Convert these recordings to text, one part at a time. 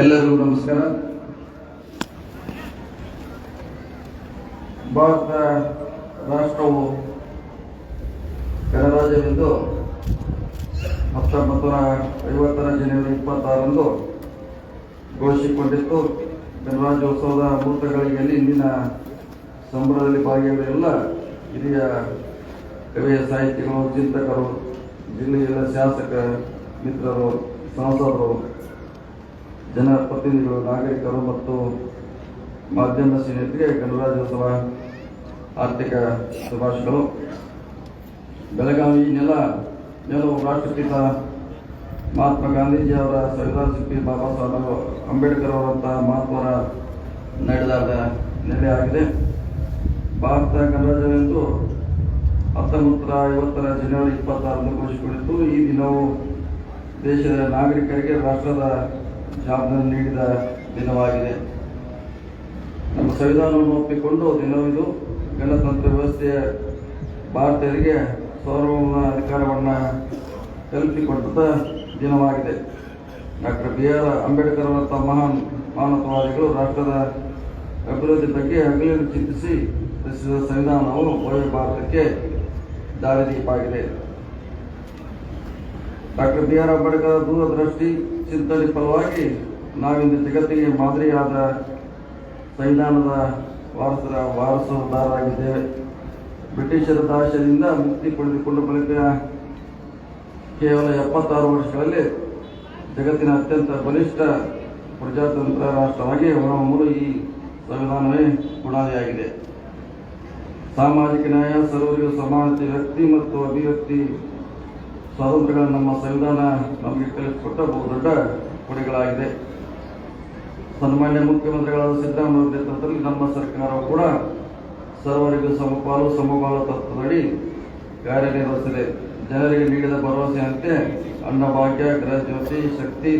ಎಲ್ಲರಿಗೂ ನಮಸ್ಕಾರ. ಭಾರತ ರಾಷ್ಟ್ರವು ಗಣರಾಜ್ಯವೆಂದು ಹತ್ತೊಂಬತ್ತು ನೂರ ಐವತ್ತರ ಜನವರಿ ಇಪ್ಪತ್ತಾರರಂದು ಘೋಷಿಸಿಕೊಂಡಿತ್ತು. ಗಣರಾಜ್ಯೋತ್ಸವದ ಮೂರ್ತಗಳಿಗೆಯಲ್ಲಿ ಇಂದಿನ ಸಂಭ್ರಮದಲ್ಲಿ ಭಾಗಿಯಾದ ಎಲ್ಲ ಹಿರಿಯ ಕವಿಯ ಸಾಹಿತಿಗಳು, ಚಿಂತಕರು, ಜಿಲ್ಲೆಯ ಶಾಸಕ ಮಿತ್ರರು, ಸಂಸದರು ಜನಪ್ರತಿನಿಧಿಗಳು ನಾಗರಿಕರು ಮತ್ತು ಮಾಧ್ಯಮ ಸ್ನೇಹಿತರಿಗೆ ಗಣರಾಜ್ಯೋತ್ಸವ ಆರ್ಥಿಕ ಶುಭಾಶಯಗಳು. ಬೆಳಗಾವಿ ನೆಲ, ನೆಲವು ರಾಷ್ಟ್ರಪಿತ ಮಹಾತ್ಮ ಗಾಂಧೀಜಿ ಅವರ ಸಂವಿಧಾನ ಶಕ್ತಿ ಬಾಬಾ ಸಾಹೇಬ್ ಅಂಬೇಡ್ಕರ್ ಅವರಂತಹ ಮಹತ್ವರ ನಡೆದಾದ ನೆಲೆಯಾಗಿದೆ ಭಾರತ ಗಣರಾಜ್ಯವೆಂದು ಹತ್ತೊಂಬತ್ತು ನೂರ ಐವತ್ತರ ಜನವರಿ ಇಪ್ಪತ್ತಾರರಂದು ಘೋಷಿಸಿಕೊಂಡಿತ್ತು. ಈ ದಿನವು ದೇಶದ ನಾಗರಿಕರಿಗೆ, ರಾಷ್ಟ್ರದ ಜವಾಬ್ದಾರಿ ನೀಡಿದ ದಿನವಾಗಿದೆ. ನಮ್ಮ ಸಂವಿಧಾನವನ್ನು ಒಪ್ಪಿಕೊಂಡು ದಿನವಿದು ಗಣತಂತ್ರ ವ್ಯವಸ್ಥೆಯ ಭಾರತೀಯರಿಗೆ ಸಾರ್ವಭೌಮ ಅಧಿಕಾರವನ್ನು ಕಲ್ಪಿಕೊಟ್ಟ ದಿನವಾಗಿದೆ. ಡಾಕ್ಟರ್ ಬಿ ಆರ್ ಅಂಬೇಡ್ಕರ್ ಅವರಂಥ ಮಹಾನ್ ಮಾನವತಾವಾದಿಗಳು ರಾಷ್ಟ್ರದ ಅಭಿವೃದ್ಧಿ ಬಗ್ಗೆ ಹಗಲಿನ ಚಿಂತಿಸಿ ರಚಿಸಿದ ಸಂವಿಧಾನವು ಭವ್ಯ ಭಾರತಕ್ಕೆ ದಾರಿದೀಪಾಗಿದೆ. ಡಾಕ್ಟರ್ ಬಿ ಆರ್ ಅಂಬೇಡ್ಕರ್ ದೂರದೃಷ್ಟಿ ಚಿಂತನೆ ಫಲವಾಗಿ ನಾವಿಂದು ಜಗತ್ತಿಗೆ ಮಾದರಿಯಾದ ಸಂವಿಧಾನದ ವಾರಸರ ವಾರಸುದಾರರಾಗಿದ್ದೇವೆ ಬ್ರಿಟಿಷರ ದಾಶದಿಂದ ಮುಕ್ತಿ ಪಡೆದುಕೊಂಡ ಬಳಿಕ ಕೇವಲ ಎಪ್ಪತ್ತಾರು ವರ್ಷಗಳಲ್ಲಿ ಜಗತ್ತಿನ ಅತ್ಯಂತ ಬಲಿಷ್ಠ ಪ್ರಜಾತಂತ್ರ ರಾಷ್ಟ್ರವಾಗಿ ಹೊರಹೊಮ್ಮಲು ಈ ಸಂವಿಧಾನವೇ ಬುನಾದಿಯಾಗಿದೆ ಸಾಮಾಜಿಕ ನ್ಯಾಯ ಸರ್ವರಿಗೂ ಸಮಾನತೆ, ವ್ಯಕ್ತಿ ಮತ್ತು ಅಭಿವ್ಯಕ್ತಿ ಸ್ವಾತಂತ್ರ್ಯಗಳ ನಮ್ಮ ಸಂವಿಧಾನ ನಮಗೆ ಕಲಿಸಿಕೊಟ್ಟ ಬಹುದೊಡ್ಡ ಕೊಡುಗೆಗಳಾಗಿದೆ. ಸನ್ಮಾನ್ಯ ಮುಖ್ಯಮಂತ್ರಿಗಳಾದ ಸಿದ್ದರಾಮಯ್ಯ ನೇತೃತ್ವದಲ್ಲಿ ನಮ್ಮ ಸರ್ಕಾರವು ಕೂಡ ಸರ್ವರಿಗೂ ಸಮಪಾಲು ಸಮಬಾಳು ತತ್ವದಡಿ ಕಾರ್ಯನಿರ್ವಹಿಸಿದೆ. ಜನರಿಗೆ ನೀಡಿದ ಭರವಸೆಯಂತೆ ಅನ್ನಭಾಗ್ಯ ಗೃಹ ಜ್ಯೋತಿ, ಶಕ್ತಿ,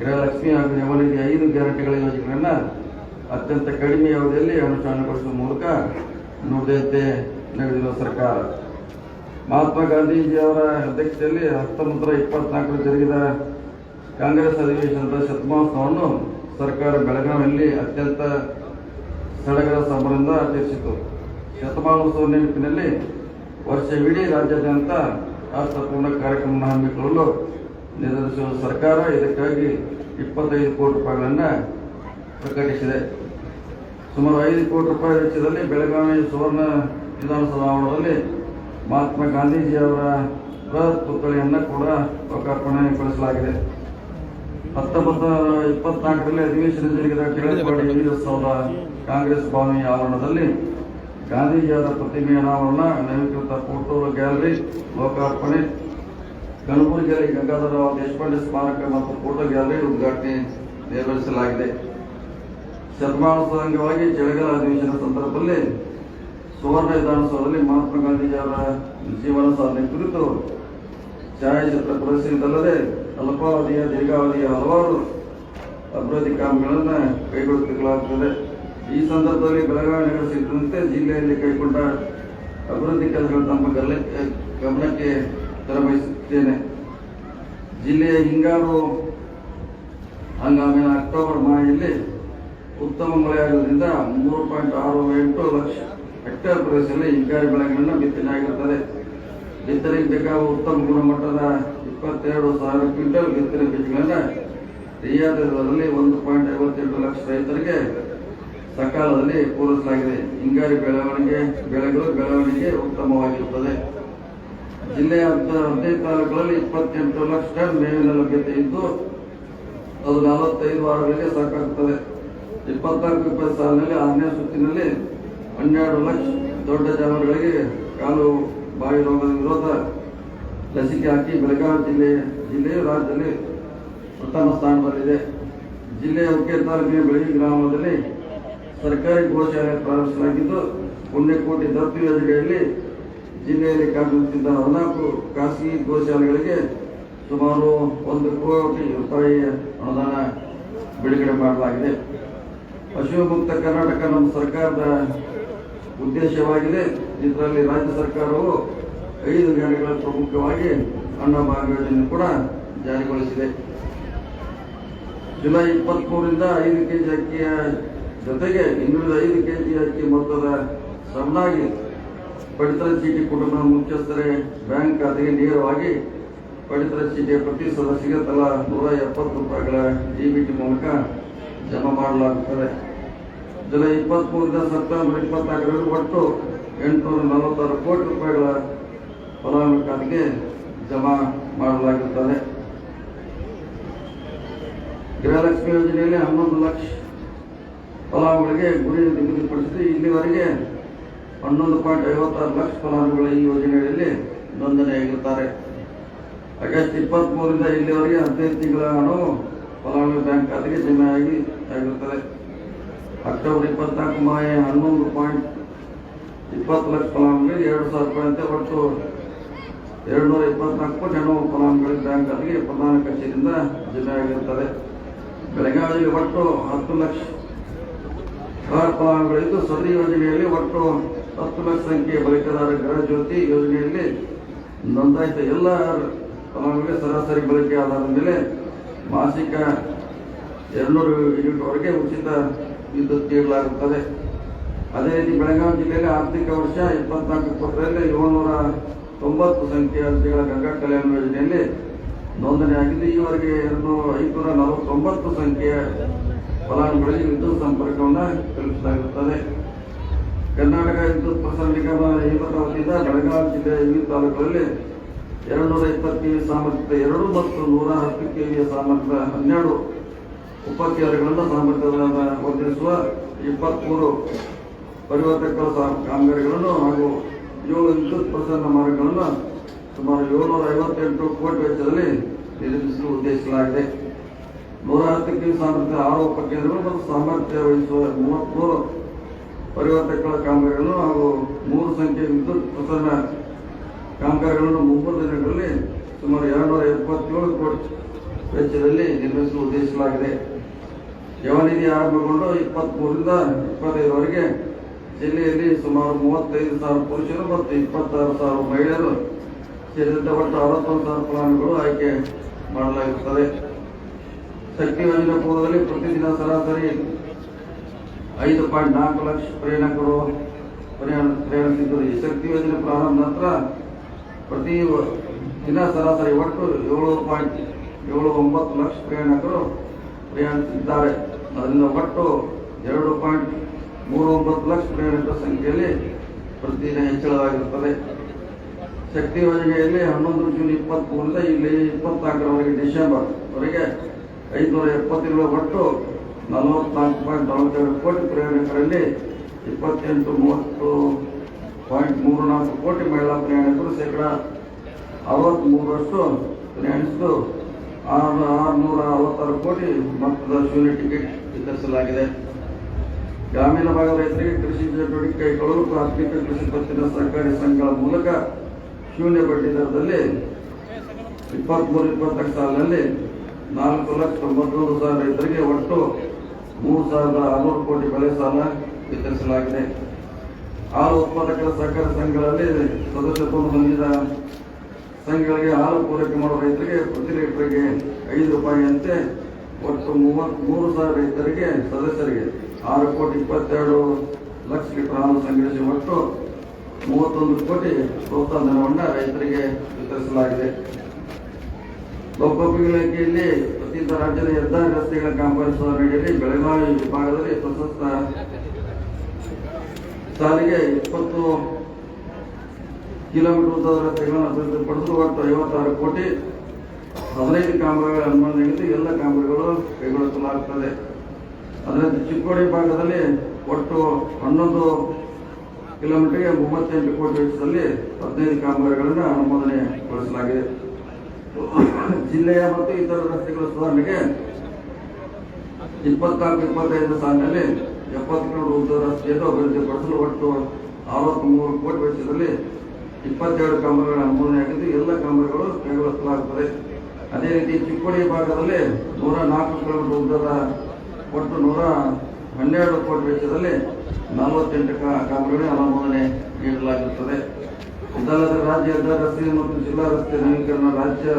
ಗೃಹಲಕ್ಷ್ಮಿ ಹಾಗೂ ಯವನಿಗೆ ಐದು ಗ್ಯಾರಂಟಿಗಳ ಯೋಜನೆಗಳನ್ನು ಅತ್ಯಂತ ಕಡಿಮೆ ಅವಧಿಯಲ್ಲಿ ಅನುಷ್ಠಾನಗೊಳಿಸುವ ಮೂಲಕ ನುಡಿದಂತೆ ನಡೆದಿರುವ ಸರ್ಕಾರ. ಮಹಾತ್ಮ ಗಾಂಧೀಜಿಯವರ ಅಧ್ಯಕ್ಷತೆಯಲ್ಲಿ ಹತ್ತೊಂಬತ್ತು ನೂರ ಇಪ್ಪತ್ನಾಲ್ಕರಲ್ಲಿ ಜರುಗಿದ ಕಾಂಗ್ರೆಸ್ ಅಧಿವೇಶನದ ಶತಮಾನೋತ್ಸವವನ್ನು ಸರ್ಕಾರ ಬೆಳಗಾವಿಯಲ್ಲಿ ಅತ್ಯಂತ ಸಡಗರ ಸಂಭ್ರಮದಿಂದ ಆಚರಿಸಿತು ಶತಮಾನೋತ್ಸವ ನೆನಪಿನಲ್ಲಿ ವರ್ಷವಿಡೀ ರಾಜ್ಯಾದ್ಯಂತ ಅರ್ಥಪೂರ್ಣ ಕಾರ್ಯಕ್ರಮ ಹಮ್ಮಿಕೊಳ್ಳಲು ನಿರ್ಧರಿಸಿರುವ ಸರ್ಕಾರ ಇದಕ್ಕಾಗಿ ಇಪ್ಪತ್ತೈದು ಕೋಟಿ ರೂಪಾಯಿಗಳನ್ನು ಪ್ರಕಟಿಸಿದೆ. ಸುಮಾರು ಐದು ಕೋಟಿ ರೂಪಾಯಿ ವೆಚ್ಚದಲ್ಲಿ ಬೆಳಗಾವಿ ಸುವರ್ಣ ವಿಧಾನಸಭಾ ಆವರಣದಲ್ಲಿ ಮಹಾತ್ಮ ಗಾಂಧೀಜಿಯವರ ಬೃಹತ್ ಪುತ್ಥಳಿಯನ್ನು ಕೂಡ ಲೋಕಾರ್ಪಣೆಗೊಳಿಸಲಾಗಿದೆ ಹತ್ತೊಂಬತ್ತು ಇಪ್ಪತ್ನಾಲ್ಕರಲ್ಲಿ ಅಧಿವೇಶನ ಜರುಗಿದ ಕೆಳಪಾಡಿ ಕಾಂಗ್ರೆಸ್ ಭವನಿ ಆವರಣದಲ್ಲಿ ಗಾಂಧೀಜಿಯವರ ಪ್ರತಿಮೆ ಅನಾವರಣ ನವೀಕೃತ ಫೋಟೋ ಗ್ಯಾಲರಿ ಲೋಕಾರ್ಪಣೆ. ಕಲಬುರಗಿಯಲ್ಲಿ ಗಂಗಾಧರರಾವ್ ದೇಶಪಾಂಡೆ ಸ್ಮಾರಕ ಮತ್ತು ಫೋಟೋ ಗ್ಯಾಲರಿ ಉದ್ಘಾಟನೆ ನೆರವೇರಿಸಲಾಗಿದೆ. ಶತಮಾನೋತ್ಸವ ಅಂಗವಾಗಿ ಚಳಿಗಾಲ ಅಧಿವೇಶನ ಸಂದರ್ಭದಲ್ಲಿ ಸುವರ್ಣ ವಿಧಾನಸೌಧದಲ್ಲಿ ಮಹಾತ್ಮ ಗಾಂಧೀಜಿ ಅವರ ಜೀವನ ಸಾಧನೆ ಕುರಿತು ಛಾಯಾಚಿತ್ರ ಪ್ರದರ್ಶನದಲ್ಲದೆ ಅಲ್ಪಾವಧಿಯ, ದೀರ್ಘಾವಧಿಯ ಹಲವಾರು ಅಭಿವೃದ್ಧಿ ಕಾಮಗಳನ್ನು ಕೈಗೊಳ್ಳಲಾಗುತ್ತದೆ ಈ ಸಂದರ್ಭದಲ್ಲಿ ಬೆಳಗಾವಿ ಸೇರಿದಂತೆ ಜಿಲ್ಲೆಯಲ್ಲಿ ಕೈಗೊಂಡ ಅಭಿವೃದ್ಧಿ ಕೆಲಸಗಳು ತಮ್ಮ ಗಮನಕ್ಕೆ ತರಬಯಸುತ್ತೇನೆ ಜಿಲ್ಲೆಯ ಹಿಂಗಾರು ಹಂಗಾಮಿನ ಅಕ್ಟೋಬರ್ ಮಾಹೆಯಲ್ಲಿ ಉತ್ತಮ ಮಳೆಯಾಗುವುದರಿಂದ ಮೂರು ಪಾಯಿಂಟ್ ಆರು ಎಂಟು ಲಕ್ಷ ಹೆಕ್ಟೇರ್ ಪ್ರದೇಶದಲ್ಲಿ ಹಿಂಗಾರಿ ಬೆಳೆಗಳನ್ನು ಬಿತ್ತನೆ ಆಗಿರುತ್ತದೆ ಬಿತ್ತನೆಗೆ ಬೇಕಾದ ಉತ್ತಮ ಗುಣಮಟ್ಟದ ಇಪ್ಪತ್ತೆರಡು ಸಾವಿರ ಕ್ವಿಂಟಲ್ ಬಿತ್ತನೆ ಬೀಜಗಳನ್ನು ರಿಯಾದ ದರದಲ್ಲಿ ಒಂದು ಪಾಯಿಂಟ್ ಐವತ್ತೆಂಟು ಲಕ್ಷ ರೈತರಿಗೆ ಸಕಾಲದಲ್ಲಿ ಪೂರೈಸಲಾಗಿದೆ. ಹಿಂಗಾರಿ ಬೆಳವಣಿಗೆ, ಬೆಳೆಗಳು ಬೆಳವಣಿಗೆ ಉತ್ತಮವಾಗಿರುತ್ತದೆ. ಜಿಲ್ಲೆಯ ಹದಿನೈದು ತಾಲೂಕುಗಳಲ್ಲಿ ಇಪ್ಪತ್ತೆಂಟು ಲಕ್ಷ ಟನ್ ಮೇವಿನ ಲಭ್ಯತೆ ಇದ್ದು, ಅದು ನಲವತ್ತೈದು ವಾರಗಳಿಗೆ ಸಾಕಾಗುತ್ತದೆ ಇಪ್ಪತ್ನಾಲ್ಕು ಇಪ್ಪತ್ತು ಸಾಲಿನಲ್ಲಿ ಆರನೇ ಸುತ್ತಿನಲ್ಲಿ ಹನ್ನೆರಡು ಲಕ್ಷ ದೊಡ್ಡ ಜನರುಗಳಿಗೆ ಕಾಲು ಬಾಯಿ ರೋಗದ ವಿರೋಧ. ಲಸಿಕೆ ಹಾಕಿ ಬೆಳಗಾವಿ ಜಿಲ್ಲೆ, ಜಿಲ್ಲೆಯು ರಾಜ್ಯದಲ್ಲಿ ಪ್ರಥಮ ಸ್ಥಾನದಲ್ಲಿದೆ ಜಿಲ್ಲೆಯ ಉಕ್ಕೆ ತಾಲೂಕಿನ ಬೆಳಗಿ ಗ್ರಾಮದಲ್ಲಿ ಸರ್ಕಾರಿ ಗೋಶಾಲೆ ಪ್ರಾರಂಭಿಸಲಾಗಿದ್ದು, ಪುಣ್ಯಕೋಟಿ ದತ್ತು ಯೋಜನೆಯಲ್ಲಿ ಜಿಲ್ಲೆಯಲ್ಲಿ ಕಾಣುತ್ತಿದ್ದ ಹದಿನಾಲ್ಕು ಖಾಸಗಿ ಗೋಶಾಲೆಗಳಿಗೆ ಸುಮಾರು ಒಂದು ಕೋಟಿ ರೂಪಾಯಿ ಅನುದಾನ ಬಿಡುಗಡೆ ಮಾಡಲಾಗಿದೆ. ಪಶು ಮುಕ್ತ ಕರ್ನಾಟಕ ನಮ್ಮ ಸರ್ಕಾರದ ಉದ್ದೇಶವಾಗಿದೆ. ಇದರಲ್ಲಿ ರಾಜ್ಯ ಸರ್ಕಾರವು ಐದು ಘಟಕಗಳ ಪ್ರಮುಖವಾಗಿ ಅನ್ನಭಾಗ್ಯ ಯೋಜನೆ ಕೂಡ ಜಾರಿಗೊಳಿಸಿದೆ. ಜುಲೈ ಇಪ್ಪತ್ಮೂರರಿಂದ ಐದು ಕೆಜಿ ಅಕ್ಕಿಯ ಜೊತೆಗೆ ಇನ್ನುಳಿದ ಐದು ಕೆಜಿ ಅಕ್ಕಿ ಮೊತ್ತದ ಸಮನಾಗಿ ಪಡಿತರ ಚೀಟಿ ಕುಟುಂಬದ ಮುಖ್ಯಸ್ಥರೇ ಬ್ಯಾಂಕ್ ಖಾತೆಗೆ ನೇರವಾಗಿ ಪಡಿತರ ಚೀಟಿಯ ಪ್ರತಿ ಸದಸ್ಯರಿಗೆ ತಲಾ ನೂರ ಎಪ್ಪತ್ತು ರೂಪಾಯಿಗಳ ಡಿಬಿಟಿ ಮೂಲಕ ಜಮಾ ಮಾಡಲಾಗುತ್ತದೆ. ಜುಲೈ ಇಪ್ಪತ್ಮೂರರಿಂದ ಸೆಪ್ಟೆಂಬರ್ ಇಪ್ಪತ್ನಾಲ್ಕರಲ್ಲಿ ಒಟ್ಟು ಎಂಟುನೂರ ನಲವತ್ತಾರು ಕೋಟಿ ರೂಪಾಯಿಗಳ ಫಲಾನುಭವಿಗಳಿಗೆ ಜಮಾ ಮಾಡಲಾಗುತ್ತದೆ. ಗೃಹಲಕ್ಷ್ಮಿ ಯೋಜನೆಯಲ್ಲಿ ಹನ್ನೊಂದು ಲಕ್ಷ ಫಲಾನುಭವಿಗಳಿಗೆ ಗುರಿ ನಿಗದಿಪಡಿಸಿದ್ದು ಇಲ್ಲಿವರೆಗೆ ಹನ್ನೊಂದು ಪಾಯಿಂಟ್ ಐವತ್ತಾರು ಲಕ್ಷ ಫಲಾನುಭವಿಗಳು ಈ ಯೋಜನೆಯಲ್ಲಿ ನೋಂದಣಿಯಾಗಿರುತ್ತಾರೆ ಆಗಸ್ಟ್ ಇಪ್ಪತ್ಮೂರರಿಂದ ಇಲ್ಲಿವರೆಗೆ ಹದಿನೈದು ತಿಂಗಳ ಹಣವು ಫಲಾನುಭವಿ ಬ್ಯಾಂಕ್ ಖಾತೆಗೆ ಜಮೆ ಆಗಿ ಆಗಿರುತ್ತದೆ. ಅಕ್ಟೋಬರ್ ಇಪ್ಪತ್ನಾಲ್ಕು ಮಾಯ ಹನ್ನೊಂದು ಪಾಯಿಂಟ್ ಇಪ್ಪತ್ತು ಲಕ್ಷ ಫಲಾನುಭವಿಗಳಿಗೆ ಎರಡು ಸಾವಿರ ರೂಪಾಯಿ ಅಂತ. ಒಟ್ಟು ಎರಡು ನೂರ ಇಪ್ಪತ್ನಾಲ್ಕು ಕೋಟಿ ಹಣ ಫಲಾನುಭವಿಗಳಿಗೆ ಬ್ಯಾಂಕ್ ಖಾತೆಗೆ ಪ್ರಧಾನ ಕಚೇರಿಯಿಂದ ಜಮೆ ಆಗಿರುತ್ತದೆ ಬೆಳಗಾವಿಯಲ್ಲಿ ಒಟ್ಟು ಹತ್ತು ಲಕ್ಷ ಫಲಾನುಭವಿಗಳಿದ್ದು, ಸದರಿ ಯೋಜನೆಯಲ್ಲಿ ಒಟ್ಟು ಹತ್ತು ಲಕ್ಷ ಸಂಖ್ಯೆಯ ಬಳಕೆದಾರ ಗೃಹ ಜ್ಯೋತಿ ಯೋಜನೆಯಲ್ಲಿ ನೋಂದಾಯಿತ ಎಲ್ಲ ಫಲಾನುಭವಿಗಳಿಗೆ ಸರಾಸರಿ ಬಳಕೆ ಆಧಾರದ ಮೇಲೆ ಮಾಸಿಕ ಎರಡುನೂರು ಯೂನಿಟ್ವರೆಗೆ ಉಚಿತ ವಿದ್ಯುತ್ ನೀಡಲಾಗುತ್ತದೆ ಅದೇ ರೀತಿ ಬೆಳಗಾವಿ ಜಿಲ್ಲೆಯಲ್ಲಿ ಆರ್ಥಿಕ ವರ್ಷ ಇಪ್ಪತ್ನಾಲ್ಕು ಇಪ್ಪತ್ತರಲ್ಲಿ ಏಳ್ನೂರ ತೊಂಬತ್ತು ಸಂಖ್ಯೆಯ ಅರ್ಜಿಗಳ ಗಂಗಾ ಕಲ್ಯಾಣ ಯೋಜನೆಯಲ್ಲಿ ನೋಂದಣಿಯಾಗಿದ್ದು ಈವರೆಗೆ ಎರಡು ಐದುನೂರ ನಲವತ್ತೊಂಬತ್ತು ಸಂಖ್ಯೆಯ ಫಲಾನುಭವಿಗಳಿಗೆ ವಿದ್ಯುತ್ ಸಂಪರ್ಕವನ್ನು ಕಲ್ಪಿಸಲಾಗುತ್ತದೆ. ಕರ್ನಾಟಕ ವಿದ್ಯುತ್ ಪ್ರಸರಣ ನಿಗಮ ನೇಮಕ ವತಿಯಿಂದ ಬೆಳಗಾವಿ ಜಿಲ್ಲೆಯ ವಿವಿಧ ತಾಲೂಕುಗಳಲ್ಲಿ ಎರಡು ನೂರ ಇಪ್ಪತ್ತು ಕೆವಿ ಸಾಮರ್ಥ್ಯದ ಎರಡು ಮತ್ತು ನೂರ ಹತ್ತು ಕೆವಿಯ ಸಾಮರ್ಥ್ಯದ ಹನ್ನೆರಡು ಉಪಕೇಂದ್ರಗಳನ್ನು ಸಾಮರ್ಥ್ಯವನ್ನು ಹೊಂದಿಸುವ ಇಪ್ಪತ್ಮೂರು ಪರಿವರ್ತಕರ ಕಾಮಗಾರಿಗಳನ್ನು ಹಾಗೂ ಏಳು ವಿದ್ಯುತ್ ಪ್ರಸರಣ ಮಾರ್ಗಗಳನ್ನು ಸುಮಾರು ಏಳ್ನೂರ ಐವತ್ತೆಂಟು ಕೋಟಿ ವೆಚ್ಚದಲ್ಲಿ ನಿರ್ಮಿಸಲು ಉದ್ದೇಶಿಸಲಾಗಿದೆ. ನೂರ ಹತ್ತಕ್ಕೆ ಸಾಮರ್ಥ್ಯ ಆರು ಉಪಕೇಂದ್ರಗಳು ಮತ್ತು ಸಾಮರ್ಥ್ಯ ವಹಿಸುವ ಮೂವತ್ಮೂರು ಪರಿವರ್ತಕಗಳ ಕಾಮಗಾರಿಗಳನ್ನು ಹಾಗೂ ಮೂರು ಸಂಖ್ಯೆ ವಿದ್ಯುತ್ ಪ್ರಸರಣ ಕಾಮಗಾರಿಗಳನ್ನು ಮುಂಬರುವ ದಿನಗಳಲ್ಲಿ ಸುಮಾರು ಎರಡುನೂರ ಎಪ್ಪತ್ತೇಳು ಕೋಟಿ ವೆಚ್ಚದಲ್ಲಿ ನಿರ್ಮಿಸಲು ಉದ್ದೇಶಿಸಲಾಗಿದೆ. ಯವನಿಧಿ ಆರಂಭಗೊಂಡು ಇಪ್ಪತ್ಮೂರರಿಂದ ಇಪ್ಪತ್ತೈದರವರೆಗೆ ಜಿಲ್ಲೆಯಲ್ಲಿ ಸುಮಾರು ಮೂವತ್ತೈದು ಸಾವಿರ ಪುರುಷರು ಮತ್ತು ಇಪ್ಪತ್ತಾರು ಸಾವಿರ ಮಹಿಳೆಯರು ಸೇರಿದಂತೆ ಒಟ್ಟು ಅರವತ್ತೊಂದು ಸಾವಿರ ಫಲಾನುಗಳು ಆಯ್ಕೆ ಮಾಡಲಾಗುತ್ತದೆ. ಶಕ್ತಿ ಯೋಜನೆ ಪೂರ್ವದಲ್ಲಿ ಪ್ರತಿದಿನ ಸರಾಸರಿ ಐದು ಪಾಯಿಂಟ್ ನಾಲ್ಕು ಲಕ್ಷ ಪ್ರಯಾಣಿಕರು ಪ್ರಯಾಣ ಪ್ರಯಾಣಿಸಿದ್ದರು ಈ ಶಕ್ತಿ ಯೋಜನೆ ಪ್ರಾರಂಭ ನಂತರ ಪ್ರತಿ ದಿನ ಸರಾಸರಿ ಒಟ್ಟು ಏಳು ಪಾಯಿಂಟ್ ಏಳು ಒಂಬತ್ತು ಲಕ್ಷ ಪ್ರಯಾಣಿಕರು ಪ್ರಯಾಣಿಸಿದ್ದಾರೆ ಅದರಿಂದ ಒಟ್ಟು ಎರಡು ಪಾಯಿಂಟ್ ಮೂರು ಒಂಬತ್ತು ಲಕ್ಷ ಪ್ರಯಾಣಿಕರ ಸಂಖ್ಯೆಯಲ್ಲಿ ಪ್ರತಿದಿನ ಹೆಚ್ಚಳವಾಗಿರುತ್ತದೆ. ಶಕ್ತಿ ಯೋಜನೆಯಲ್ಲಿ ಹನ್ನೊಂದು ಜೂನ್ ಇಪ್ಪತ್ಮೂರರಿಂದ ಇಲ್ಲಿ ಇಪ್ಪತ್ನಾಲ್ಕರವರೆಗೆ ಡಿಸೆಂಬರ್ ವರೆಗೆ ಐದುನೂರ ಎಪ್ಪತ್ತೇಳು ಒಟ್ಟು ನಲವತ್ನಾಲ್ಕು ಪಾಯಿಂಟ್ ನಲವತ್ತೆರಡು ಕೋಟಿ ಪ್ರಯಾಣಿಕರಲ್ಲಿ ಇಪ್ಪತ್ತೆಂಟು ಮೂವತ್ತು ಪಾಯಿಂಟ್ ಮೂರು ನಾಲ್ಕು ಕೋಟಿ ಮಹಿಳಾ ಪ್ರಯಾಣಿಕರು ಶೇಕಡ ಅರವತ್ತ್ಮೂರರಷ್ಟು ಪ್ರಯಾಣಿಸಿದ್ದು ಆರುನೂರ ಅರವತ್ತಾರು ಕೋಟಿ ಮೊತ್ತದ ಶೂನ್ಯ ಟಿಕೆಟ್ ವಿತರಿಸಲಾಗಿದೆ. ಗ್ರಾಮೀಣ ಭಾಗದ ರೈತರಿಗೆ ಕೃಷಿ ಚಟುವಟಿಕೆ ಕೈಗೊಳ್ಳಲು ಪ್ರಾಥಮಿಕ ಕೃಷಿ ಪತ್ತಿನ ಸಹಕಾರಿ ಸಂಘಗಳ ಮೂಲಕ ಶೂನ್ಯ ಬಡ್ಡಿ ದರದಲ್ಲಿ ಇಪ್ಪತ್ಮೂರು ಇಪ್ಪತ್ನಾಲ್ಕು ಸಾಲಿನಲ್ಲಿ ನಾಲ್ಕು ಲಕ್ಷ ತೊಂಬತ್ತೊಂದು ಸಾವಿರ ರೈತರಿಗೆ ಒಟ್ಟು ಮೂರು ಸಾವಿರದ ಆರುನೂರು ಕೋಟಿ ಬೆಳೆ ಸಾಲ ವಿತರಿಸಲಾಗಿದೆ. ಆರು ಉತ್ಪಾದಕರ ಸಹಕಾರ ಸಂಘಗಳಲ್ಲಿ ಸದಸ್ಯತ್ವವನ್ನು ಹೊಂದಿದ ಸಂಘಗಳಿಗೆ ಹಾಲು ಪೂರೈಕೆ ಮಾಡುವ ರೈತರಿಗೆ ಪ್ರತಿ ಲೀಟರ್ಗೆ ಐದು ರೂಪಾಯಿಯಂತೆ ಒಟ್ಟು ಮೂವತ್ತ್ ಮೂರು ಸಾವಿರ ರೈತರಿಗೆ, ಸದಸ್ಯರಿಗೆ ಆರು ಕೋಟಿ ಇಪ್ಪತ್ತೆರಡು ಲಕ್ಷ ಲೀಟರ್ ಹಾಲು ಸಂಗ್ರಹಿಸಿ ಒಟ್ಟು ಮೂವತ್ತೊಂದು ಕೋಟಿ ಪ್ರೋತ್ಸಾಹ ಧನವನ್ನು ರೈತರಿಗೆ ವಿತರಿಸಲಾಗಿದೆ. ಲೋಕೋಪಯೋಗಿ ಇಲಾಖೆಯಲ್ಲಿ ಪ್ರತಿ ರಾಜ್ಯದ ಹೆದ್ದಾರಿ ರಸ್ತೆಗಳ ಕಾಮಗಾರಿ ಸುಧಾರಣೆಯಲ್ಲಿ ಬೆಳಗಾವಿ ವಿಭಾಗದಲ್ಲಿ ಪ್ರಸಕ್ತ ಸಾಲಿಗೆ ಇಪ್ಪತ್ತು ಕಿಲೋಮೀಟರ್ ಉದ್ದದ ರಸ್ತೆಗಳನ್ನು ಪಡೆದು ಒಟ್ಟು ಐವತ್ತಾರು ಕೋಟಿ ಹದಿನೈದು ಕಾಮಗಾರಿಗಳ ಅನುಮೋದನೆಯಲ್ಲಿ ಎಲ್ಲ ಕಾಮಗಾರಿಗಳು ಕೈಗೊಳಿಸಲಾಗುತ್ತದೆ ಅದರಂತೆ ಚಿಕ್ಕೋಡಿ ಭಾಗದಲ್ಲಿ ಒಟ್ಟು ಹನ್ನೊಂದು ಕಿಲೋಮೀಟರ್ಗೆ ಮೂವತ್ತೆಂಟು ಕೋಟಿ ವೆಚ್ಚದಲ್ಲಿ ಹದಿನೈದು ಕಾಮಗಾರಿಗಳನ್ನು ಅನುಮೋದನೆಗೊಳಿಸಲಾಗಿದೆ. ಜಿಲ್ಲೆಯ ಮತ್ತು ಇತರ ರಸ್ತೆಗಳ ಸುಧಾರಣೆಗೆ ಇಪ್ಪತ್ನಾಲ್ಕು ಇಪ್ಪತ್ತೈದು ಸಾಲಿನಲ್ಲಿ ಎಪ್ಪತ್ತು ಕಿಲೋಮೀಟರ್ ಉದ್ದ ರಸ್ತೆಯನ್ನು ಅಭಿವೃದ್ಧಿಪಡಿಸಲು ಒಟ್ಟು ಅರವತ್ತ್ಮೂರು ಕೋಟಿ ವೆಚ್ಚದಲ್ಲಿ ಇಪ್ಪತ್ತೆರಡು ಕಂಬಗಳ ಅನುಮೋದನೆ ಆಗಿದ್ದು ಎಲ್ಲ ಕಾಮಗಾರಿಗಳು ಕೈಗೊಳಿಸಲಾಗುತ್ತದೆ ಅದೇ ರೀತಿ ಚಿಕ್ಕೋಡಿ ಭಾಗದಲ್ಲಿ ನೂರ ನಾಲ್ಕು ಕಿಲೋಮೀಟರ್ ಉದ್ದದ ಒಟ್ಟು ನೂರ ಹನ್ನೆರಡು ಕೋಟಿ ವೆಚ್ಚದಲ್ಲಿ ನಲವತ್ತೆಂಟು ಕಾಮಗಾರಿ ಅನುಮೋದನೆ ನೀಡಲಾಗುತ್ತದೆ. ಇದಲ್ಲದೆ ರಾಜ್ಯ ಹೆದ್ದಾರಿ ರಸ್ತೆ ಮತ್ತು ಜಿಲ್ಲಾ ರಸ್ತೆ ನವೀಕರಣ ರಾಜ್ಯ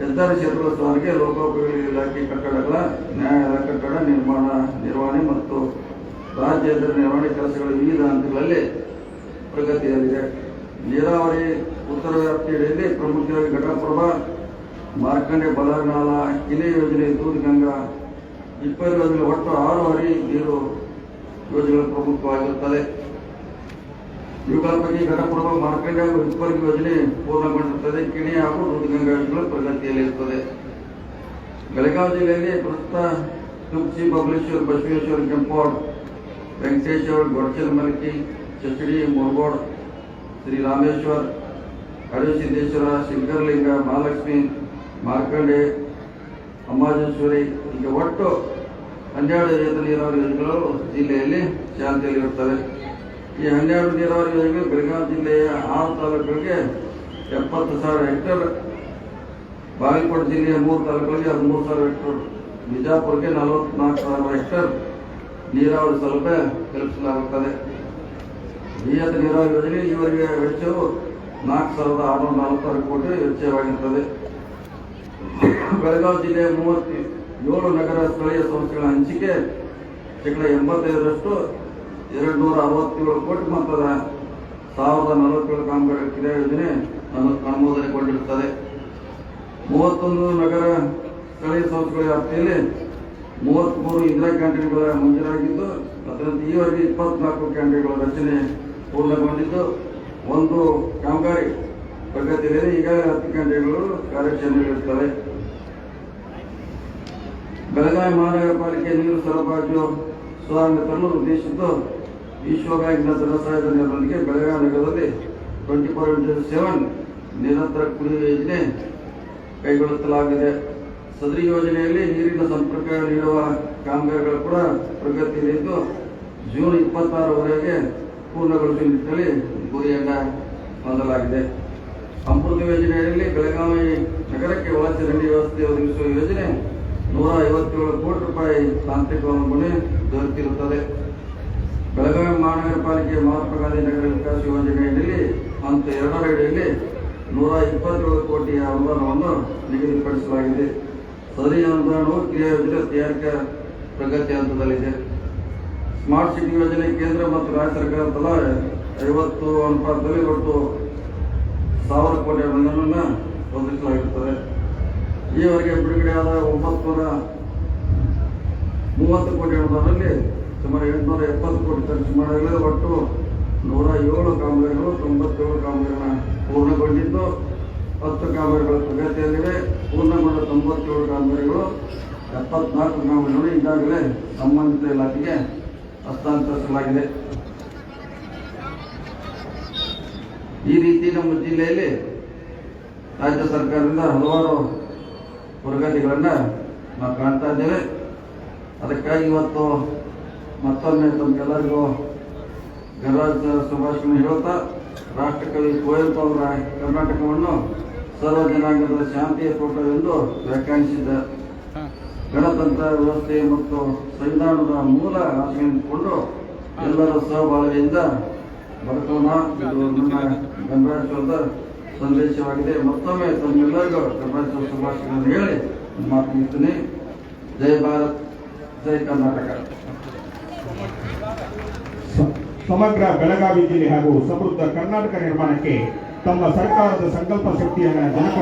ಹೆದ್ದಾರಿ ಕ್ಷೇತ್ರದ ಸಾರಿಗೆ ಲೋಕೋಪಯೋಗಿ ಇಲಾಖೆ ಕಟ್ಟಡಗಳ ನ್ಯಾಯಾಲಯ ಕಟ್ಟಡ ನಿರ್ಮಾಣ, ನಿರ್ವಹಣೆ ಮತ್ತು ರಾಜ್ಯ ಹೆದ್ದಾರಿ ನಿರ್ವಹಣೆ ಕೆಲಸಗಳ ವಿವಿಧ ಹಂತಗಳಲ್ಲಿ ಪ್ರಗತಿಯಲ್ಲಿದೆ. ನೀರಾವರಿ ಉತ್ತರ ವ್ಯಾಪ್ತಿಯಲ್ಲಿ ಪ್ರಮುಖವಾಗಿ ಘಟಪ್ರಭಾ, ಮಾರ್ಕಂಡೆ ಬಲನಾಳ ಕಿಲೆ ಯೋಜನೆ ದೂಧಗಂಗಾ ಇಪ್ಪತ್ತು ಯೋಜನೆ ಒಟ್ಟು ಆರು ಹರಿ ನೀರು ಯೋಜನೆಗಳು ಪ್ರಮುಖವಾಗಿರುತ್ತದೆ ಇವುಗಳ ಬಗ್ಗೆ ಘಟಪ್ರಭಾ, ಮಾರ್ಕಂಡೆ ಹಾಗೂ ಇಪ್ಪತ್ತು ಯೋಜನೆ ಪೂರ್ಣಗೊಂಡಿರುತ್ತದೆ. ಕಿಣಿ ಹಾಗೂ ದೂಧಗಂಗಾ ಯೋಜನೆಗಳು ಪ್ರಗತಿಯಲ್ಲಿರುತ್ತದೆ. ಬೆಳಗಾವಿ ಜಿಲ್ಲೆಯಲ್ಲಿ ಪ್ರಸ್ತುತ ತುಪ್ಸಿ ಬಬಲೇಶ್ವರ್ ಬಸವೇಶ್ವರ್ ಕೆಂಪೋಡ್, ವೆಂಕಟೇಶ್ವರ್ ಗೊಡಚಲ್ ಮಲ್ಕಿ, ಚಚಡಿ, ಮುರುಗೋಡ್ ಶ್ರೀ ರಾಮೇಶ್ವರ್ ಹಳಸಿದ್ದೇಶ್ವರ ಶಂಕರಲಿಂಗ, ಮಹಾಲಕ್ಷ್ಮಿ, ಮಾರ್ಕಂಡೆ, ಅಮ್ಮಾಜೇಶ್ವರಿ, ಹೀಗೆ ಒಟ್ಟು ಹನ್ನೆರಡು ಏತ ನೀರಾವರಿ ಯೋಜನೆಗಳು ಜಿಲ್ಲೆಯಲ್ಲಿ ಚಾಲ್ತಿಯಲ್ಲಿರುತ್ತವೆ ಈ ಹನ್ನೆರಡು ನೀರಾವರಿ ಯೋಜನೆಗಳು ಬೆಳಗಾವಿ ಜಿಲ್ಲೆಯ ಆರು ತಾಲೂಕುಗಳಿಗೆ ಎಪ್ಪತ್ತು ಸಾವಿರ ಹೆಕ್ಟೇರ್, ಬಾಗಲಕೋಟೆ ಜಿಲ್ಲೆಯ ಮೂರು ತಾಲೂಕುಗಳಿಗೆ ಹದಿಮೂರು ಸಾವಿರ ಹೆಕ್ಟೇರ್, ಬಿಜಾಪುರಕ್ಕೆ ನಲವತ್ನಾಲ್ಕು ಸಾವಿರ ಹೆಕ್ಟೇರ್ ನೀರಾವರಿ ಸೌಲಭ್ಯ ಕಲ್ಪಿಸಲಾಗುತ್ತದೆ. ಬೃಹತ್ ನೀರಾವರಿ ಯೋಜನೆ ಈವರೆಗೆ ವೆಚ್ಚವು ನಾಲ್ಕು ಸಾವಿರದ ಆರುನೂರ ನಲವತ್ತಾರು ಕೋಟಿ ವೆಚ್ಚವಾಗಿರುತ್ತದೆ ಬೆಳಗಾವಿ ಜಿಲ್ಲೆಯ ಮೂವತ್ತು ಏಳು ನಗರ ಸ್ಥಳೀಯ ಸಂಸ್ಥೆಗಳ ಹಂಚಿಕೆ ಶೇಕಡ ಎಂಬತ್ತೈದರಷ್ಟು ಎರಡು ನೂರ ಅರವತ್ತೇಳು ಕೋಟಿ ಮೊತ್ತದ ಸಾವಿರದ ನಲವತ್ತೇಳು ಕಾಮಗಾರಿ ಕ್ರಿಯಾ ಯೋಜನೆ ಅನು- ಅನುಮೋದನೆಗೊಂಡಿರುತ್ತದೆ. ಮೂವತ್ತೊಂದು ನಗರ ಸ್ಥಳೀಯ ಸಂಸ್ಥೆಗಳ ವ್ಯಾಪ್ತಿಯಲ್ಲಿ ಮೂವತ್ತ್ಮೂರು ಇಂದಿರಾ ಕ್ಯಾಂಟೀನ್ಗಳ ಮಂಜೂರಾಗಿದ್ದು, ಅದರಂತೆ ಈವರೆಗೆ ಇಪ್ಪತ್ನಾಲ್ಕು ಕ್ಯಾಂಟೀನ್ಗಳ ರಚನೆ ಪೂರ್ಣಗೊಂಡಿದ್ದು ಒಂದು ಕಾಮಗಾರಿ ಪ್ರಗತಿಯಲ್ಲಿ ಈಗಾಗಲೇ ಹತ್ತು ಗಂಟೆಗಳು ಕಾರ್ಯಾಚರಣೆಯಲ್ಲಿರುತ್ತವೆ ಬೆಳಗಾವಿ ಮಹಾನಗರ ಪಾಲಿಕೆ ನೀರು ಸರಬರಾಜು ಸುಧಾರಣೆ ತರಲು ಉದ್ದೇಶಿಸಿದ್ದು ವಿಶ್ವ ಬ್ಯಾಂಕ್ನ ಧನಸಹಾಯದ ನೆರವೊಂದಿಗೆ ಬೆಳಗಾವಿ ನಗರದಲ್ಲಿ ಟ್ವೆಂಟಿ ಫೋರ್ ಇಂಟು ಸೆವೆನ್ ನಿರಂತರ ಕುಡಿಯುವ ಯೋಜನೆ ಕೈಗೊಳ್ಳುತ್ತಲಾಗಿದೆ. ಸದರಿ ಯೋಜನೆಯಲ್ಲಿ ನೀರಿನ ಸಂಪರ್ಕ ನೀಡುವ ಕಾಮಗಾರಿಗಳು ಕೂಡ ಪ್ರಗತಿಯಲ್ಲಿದ್ದು ಜೂನ್ ಇಪ್ಪತ್ತಾರವರೆಗೆ ಪೂರ್ಣಗೊಳಿಸುವ ನಿಟ್ಟಿನಲ್ಲಿ ಗುರಿಯನ್ನ ಹೊಂದಲಾಗಿದೆ. ಸಂಪೂರ್ಣ ಯೋಜನೆಯಲ್ಲಿ ಬೆಳಗಾವಿ ನಗರಕ್ಕೆ ಒಳಚರಂಡಿ ವ್ಯವಸ್ಥೆ ಒದಗಿಸುವ ಯೋಜನೆ ನೂರ ಐವತ್ತೇಳು ಕೋಟಿ ರೂಪಾಯಿ ತಾಂತ್ರಿಕ ಅನುಗುಣೆ ದೊರೆತಿರುತ್ತದೆ. ಬೆಳಗಾವಿ ಮಹಾನಗರ ಪಾಲಿಕೆ ಮಹಾತ್ಮ ಗಾಂಧಿ ನಗರ ವಿಕಾಸ ಯೋಜನೆಯಲ್ಲಿ ಹಂತ ಎರಡರ ಅಡಿಯಲ್ಲಿ ನೂರ ಇಪ್ಪತ್ತೇಳು ಕೋಟಿಯ ಅನುದಾನವನ್ನು ನಿಗದಿಪಡಿಸಲಾಗಿದೆ. ಸದರಿ ಅನುದಾನವು ಕ್ರಿಯಾ ಯೋಜನೆ ತಯಾರಿಕಾ ಪ್ರಗತಿ ಹಂತದಲ್ಲಿದೆ. ಸ್ಮಾರ್ಟ್ ಸಿಟಿ ಯೋಜನೆ ಕೇಂದ್ರ ಮತ್ತು ರಾಜ್ಯ ಸರ್ಕಾರ ತಲಾ ಐವತ್ತು ಅನುಪಾತದಲ್ಲಿ ಒಟ್ಟು ಸಾವಿರ ಕೋಟಿ ಅನುದಾನವನ್ನು ಒದಗಿಸಲಾಗಿರುತ್ತದೆ ಈವರೆಗೆ ಬಿಡುಗಡೆಯಾದ ಒಂಬತ್ತು ನೂರ ಮೂವತ್ತು ಕೋಟಿ ಅನುದಾನದಲ್ಲಿ ಸುಮಾರು ಎಂಟುನೂರ ಎಪ್ಪತ್ತು ಕೋಟಿ ಖರ್ಚು ಮಾಡಲಾಗಿದೆ. ಒಟ್ಟು ನೂರ ಏಳು ಕಾಮಗಾರಿಗಳು, ತೊಂಬತ್ತೇಳು ಕಾಮಗಾರಿಗಳನ್ನು ಪೂರ್ಣಗೊಂಡಿದ್ದು ಹತ್ತು ಕಾಮಗಾರಿಗಳ ಪ್ರಗತಿಯಲ್ಲಿವೆ. ಪೂರ್ಣಗೊಂಡ ತೊಂಬತ್ತೇಳು ಕಾಮಗಾರಿಗಳು, ಎಪ್ಪತ್ನಾಲ್ಕು ಕಾಮಗಾರಿಗಳು ಈಗಾಗಲೇ ಸಂಬಂಧಿತ ಇಲಾಖೆಗೆ ಹಸ್ತಾಂತರಿಸಲಾಗಿದೆ. ಈ ರೀತಿ ನಮ್ಮ ಜಿಲ್ಲೆಯಲ್ಲಿ ರಾಜ್ಯ ಸರ್ಕಾರದಿಂದ ಹಲವಾರು ಪ್ರಗತಿಗಳನ್ನ ನಾವು ಕಾಣ್ತಾ ಇದ್ದೇವೆ. ಅದಕ್ಕಾಗಿ ಇವತ್ತು ಮತ್ತೊಮ್ಮೆ ತಮಗೆಲ್ಲರಿಗೂ ಗಣರಾಜ್ಯ ಸುಭಾಷಣೆ ಹೇಳ್ತಾ ರಾಷ್ಟ್ರಕವಿ ಕುವೆಂಪು ಅವರ ಕರ್ನಾಟಕವನ್ನು ಸರ್ವ ಜನಾಂಗದ ಶಾಂತಿಯ ತೋಟವೆಂದು ವ್ಯಾಖ್ಯಾನಿಸಿದ್ದ ಗಣತಂತ್ರ ವ್ಯವಸ್ಥೆ ಮತ್ತು ಸಂವಿಧಾನದ ಮೂಲ ಆಶೆಯನ್ನು ಎಲ್ಲರ ಸಹಬಾಳ್ವೆಯಿಂದ ಬದುಕೋಣ ಇದು ನನ್ನ ಗಣರಾಜ್ಯೋತ್ಸವದ ಸಂದೇಶವಾಗಿದೆ. ಮತ್ತೊಮ್ಮೆ ತಮ್ಮೆಲ್ಲರಿಗೂ ಗಣರಾಜ್ಯೋತ್ಸವ ಶುಭಾಶಯಗಳನ್ನು ಹೇಳಿ ಮಾತನಾಡ್ತೀನಿ ಜೈ ಭಾರತ್, ಜೈ ಕರ್ನಾಟಕ. ಸಮಗ್ರ ಬೆಳಗಾವಿ ಜಿಲ್ಲೆ ಹಾಗೂ ಸಮೃದ್ಧ ಕರ್ನಾಟಕ ನಿರ್ಮಾಣಕ್ಕೆ ತಮ್ಮ ಸರ್ಕಾರದ ಸಂಕಲ್ಪ ಶಕ್ತಿಯನ್ನು ಜನಪರ